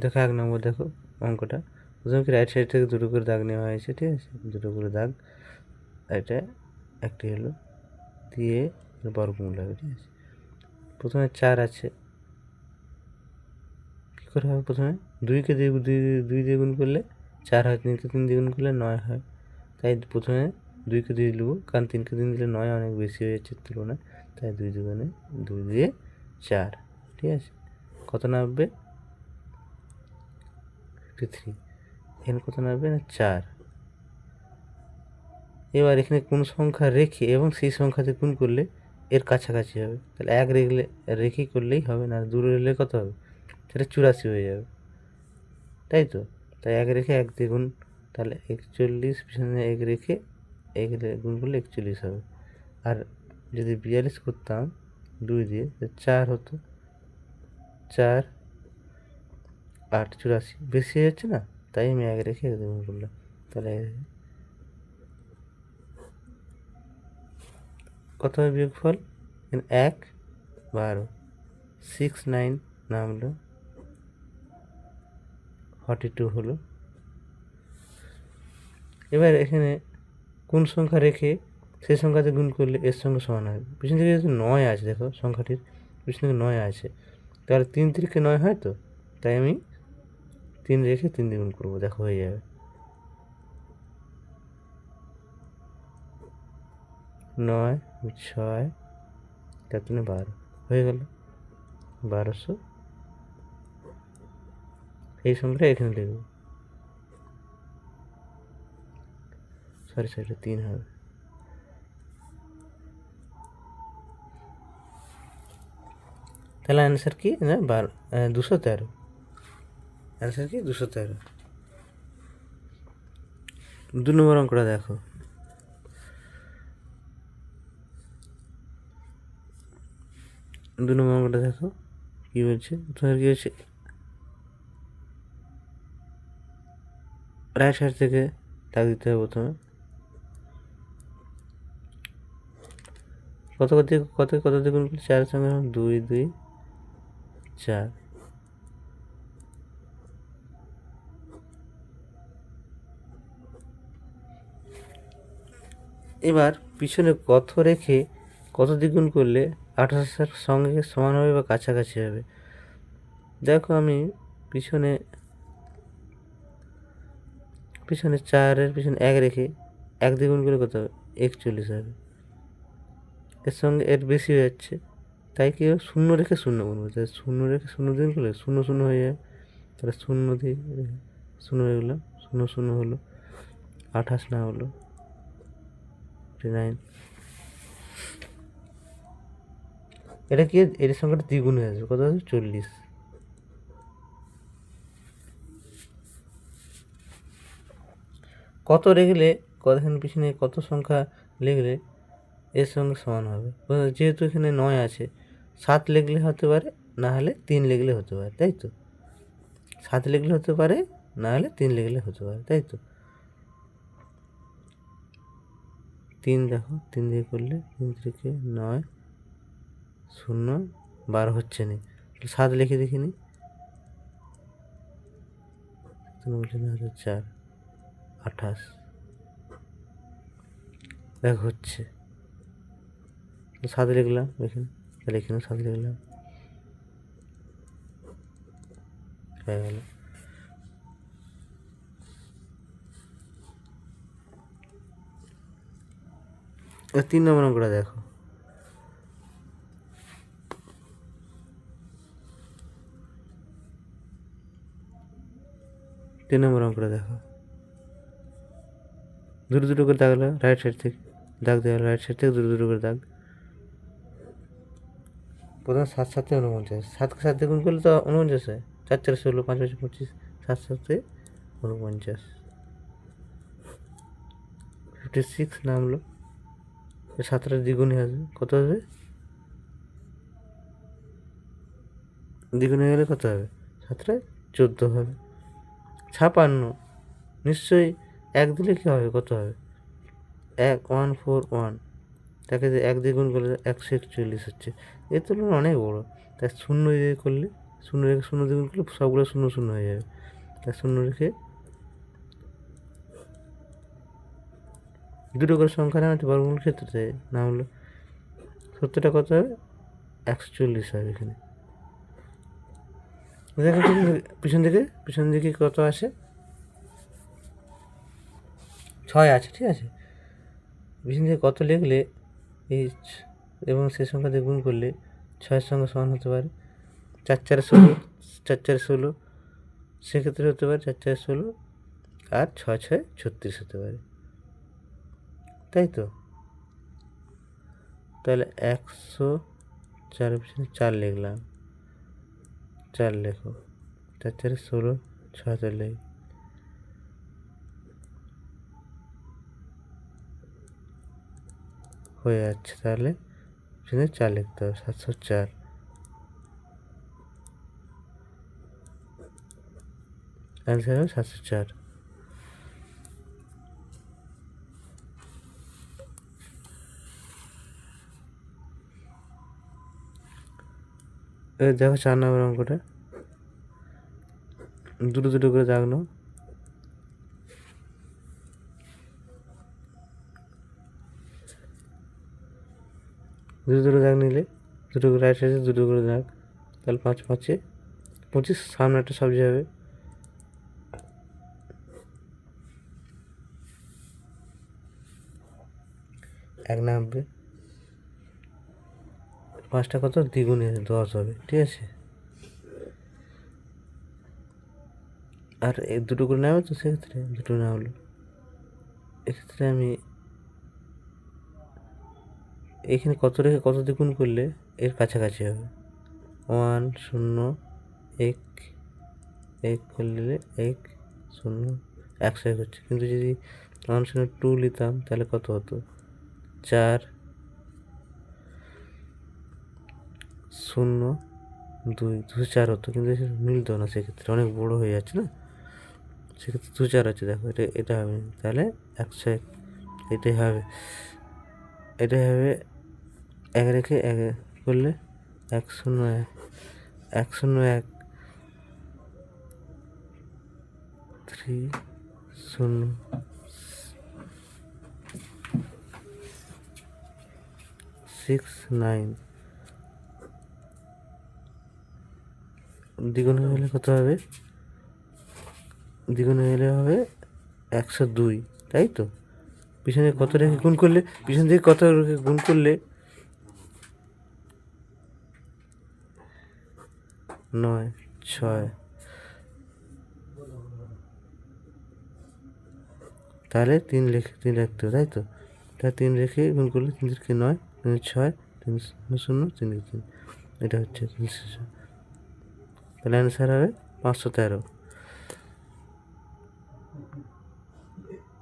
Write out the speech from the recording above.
দেখো, এক নম্বর দেখো অঙ্কটা। প্রথমে রাইট সাইড থেকে দুটো করে দাগ নেওয়া হয়েছে, ঠিক আছে? দুটো করে দাগ। এটা একটি হলো, দিয়ে বর্গমূল হবে, ঠিক আছে? প্রথমে চার আছে। কী করে হবে প্রথমে? দুইকে দুই দুই দিয়ে গুণ করলে চার হয়, তিনকে তিন দিয়ে গুণ করলে নয় হয়। তাই প্রথমে দুইকে দুই নেব কারণ তিনকে তিন দিলে নয় অনেক বেশি হয়ে যাচ্ছে তুলনায়। তাই দুই দুগুণে দুই দিয়ে চার, ঠিক আছে? কত নামবে? ফিফটি থ্রি এখানে কত নামবে না? চার। এবার এখানে কোন সংখ্যা রেখে এবং সেই সংখ্যাতে গুণ করলে এর কাছাকাছি হবে। তাহলে এক রেখলে রেখেই করলেই হবে না দূরে রেখে কত হবে? সেটা চুরাশি হয়ে যাবে। তাই তো? তাই এক রেখে এক দ্বিগুণ তাহলে একচল্লিশ পিছনে এক রেখে এক গুণ করলে একচল্লিশ হবে। আর যদি বিয়াল্লিশ করতাম, দুই দিয়ে চার হতো। চার আট চুরাশি। বেশি হয়ে যাচ্ছে না? তাই আমি আগে রেখে দ্বিগুণ করলাম তাহলে কত হবে বিয়োগফল? এক, বারো। সিক্স নাইন নামলো। ফর্টি টু হলো। এবার এখানে কোন সংখ্যা রেখে সেই সংখ্যাতে গুণ করলে এর সঙ্গে সমান হবে পিছন থেকে যেহেতু নয় আছে, দেখো সংখ্যাটির, পিছন থেকে নয় আছে। তাহলে তিন তিরিকে নয় হয় তো? তাই আমি তিন রেখে তিন দিয়ে গুণ করব দেখো হয়ে যাবে নয় ছয় তার জন্য বারো হয়ে গেল বারোশো এই সংখ্যাটা এখানে লিখব সরি সরি তিন হবে তাহলে অ্যান্সার কি না বারো দুশো তেরো অ্যান্সার কি? দুশো তেরো। দু নম্বর অঙ্কটা দেখো। দু নম্বর অঙ্কটা দেখো। কী বলছে? তোমার কী হচ্ছে রাইট সাইড থেকে দাগ দিতে হবে প্রথমে। কত কত কত কত দেখুন চারের সঙ্গে দুই দুই, চার। এবার পিছনে কত রেখে কত দ্বিগুণ করলে আঠাশের সঙ্গে সমান হবে বা কাছাকাছি হবে। দেখো আমি পিছনে পিছনে চারের, পিছনে এক রেখে এক দ্বিগুণ করে কত হবে? একচল্লিশ হবে। এর সঙ্গে এর বেশি হয়ে যাচ্ছে। তাই কি শূন্য রেখে শূন্য গুনবো তাই শূন্য রেখে শূন্য দিন করলে শূন্য শূন্য হয়ে যায় তাহলে শূন্য দিয়ে, শূন্য হয়ে গেলাম, শূন্য শূন্য হলো, আঠাশ না হলো। নাইন এটা কি? এর সংখ্যাটা দ্বিগুণ হয়ে আসবে কত আসবে চল্লিশ। কত রেখলে কতখানি পিছনে কত সংখ্যা লিখলে এর সঙ্গে সমান হবে? যেহেতু এখানে নয় আছে, সাত লিখলে হতে পারে, না হলে তিন লিখলে হতে পারে, তাই তো? সাত লিখলে হতে পারে, না হলে তিন লিখলে হতে পারে, তাই তো? তিন দেখো, তিন দিয়ে করলে তিন থেকে নয়, শূন্য, বারো হচ্ছে না। সাত লিখে দেখিনি না। চার, আঠাশ। দেখ হচ্ছে। সাত লিখলাম, এখানে, তাহলে এখানে সাত লিখলাম। হয়ে গেল। তিন নম্বর অঙ্কটা দেখো। তিন নম্বর অঙ্কটা দেখো। দুটো দুটো করে দাগ রাইট সাইড থেকে দাগ দেওয়া রাইট সাইড থেকে দুটো দুটো করে দাগ। প্রথমে সাত সাতে উনপঞ্চাশ। সাতকে সাত গুণ করলে তো উনপঞ্চাশ হয়। চার চার ষোলো, পাঁচ পাঁচ পঁচিশ, সাত সাতে উনপঞ্চাশ। ফিফটি সিক্স নামলো। সাতটা দ্বিগুণই আসবে কত হবে? দ্বিগুণ হয়ে গেলে কত হবে? সাতটায় চোদ্দ হবে। ছাপান্ন। নিশ্চয়ই এক দিলে কী হবে? কত হবে? এক, ওয়ান, ফোর, ওয়ান। তাকে যে এক দ্বিগুণ করলে একশো একচল্লিশ হচ্ছে। এর তুলনায় অনেক বড়ো। তাই শূন্য দিয়ে করলে, শূন্য রেখে শূন্য দিয়ে গুণ করলে সবগুলো শূন্য শূন্য হয়ে যাবে। তাই শূন্য রেখে দুটো করে সংখ্যা নেওয়া হচ্ছে বর্গমূল ক্ষেত্রে না হলো সত্যটা কত হবে? একশো চল্লিশ হবে এখানে। পিছন দিকে পিছন দিকে কত আসে? ছয় আছে, ঠিক আছে? পিছন দিকে কত লিখলে এই এবং সে সংখ্যা দিয়ে গুণ করলে ছয়ের সঙ্গে সমান হতে পারে। চার চারে ষোলো, চার চার ষোলো, সেক্ষেত্রে হতে পারে চার চার ষোলো, আর ছয় ছয় ছত্রিশ হতে পারে। তাই তো? তাহলে একশো চারের পিছনে চার লিখলাম। চার লেখো। চার চারে ষোলো, ছয় চার লেখ। হয়ে যাচ্ছে তাহলে পিছনে চার লিখতে হবে, সাতশো চার। অ্যান্সার হবে সাতশো চার। দেখো চার নম্বর অঙ্কটা। দুটো দুটো করে দাগ নাও। দুটো দুটো দাগ নিলে, দুটো করে রাইট সাইডে দুটো করে দাগ। তাহলে পাঁচ পাঁচে পঁচিশ, সামনে একটা সবজি হবে। এক নামবে পাঁচটা কত? দ্বিগুণে দশ হবে, ঠিক আছে? আর এই দুটো করে নেওয়া তো সেক্ষেত্রে দুটো না হলো। এক্ষেত্রে আমি এখানে কত রেখে কত দ্বিগুণ করলে এর কাছাকাছি হবে? ওয়ান, শূন্য, এক এক করলে এক, শূন্য, একশো এক হচ্ছে। কিন্তু যদি ওয়ান, শূন্য, টু নিতাম তাহলে কত হতো? চার শূন্য, দুই দুশো চার হতো, কিন্তু মিলতো না সেক্ষেত্রে, অনেক বড় হয়ে যাচ্ছে না সেক্ষেত্রে দু চার আছে দেখো, এটা এটা হবে। তাহলে একশো এক, এটাই হবে এটাই হবে এক রেখে এক করলে এক শূন্য এক এক শূন্য এক, থ্রি, শূন্য, সিক্স, নাইন দ্বিগুণ হলে কত হবে? দ্বিগুণ হলে হবে একশো দুই, তাই তো? পিছনে কত রেখে গুণ করলে, পিছন থেকে কত রেখে গুণ করলে? নয়, ছয়। তাহলে তিন লেখে তিন রাখতে তাই তো? তাহলে তিন রেখে গুণ করলে তিন রেখে নয়, তিন ছয়, তিন শূন্য শূন্য তিন তিন। এটা হচ্ছে তিনশো ছয়। তাহলে অ্যান্সার হবে পাঁচশো তেরো।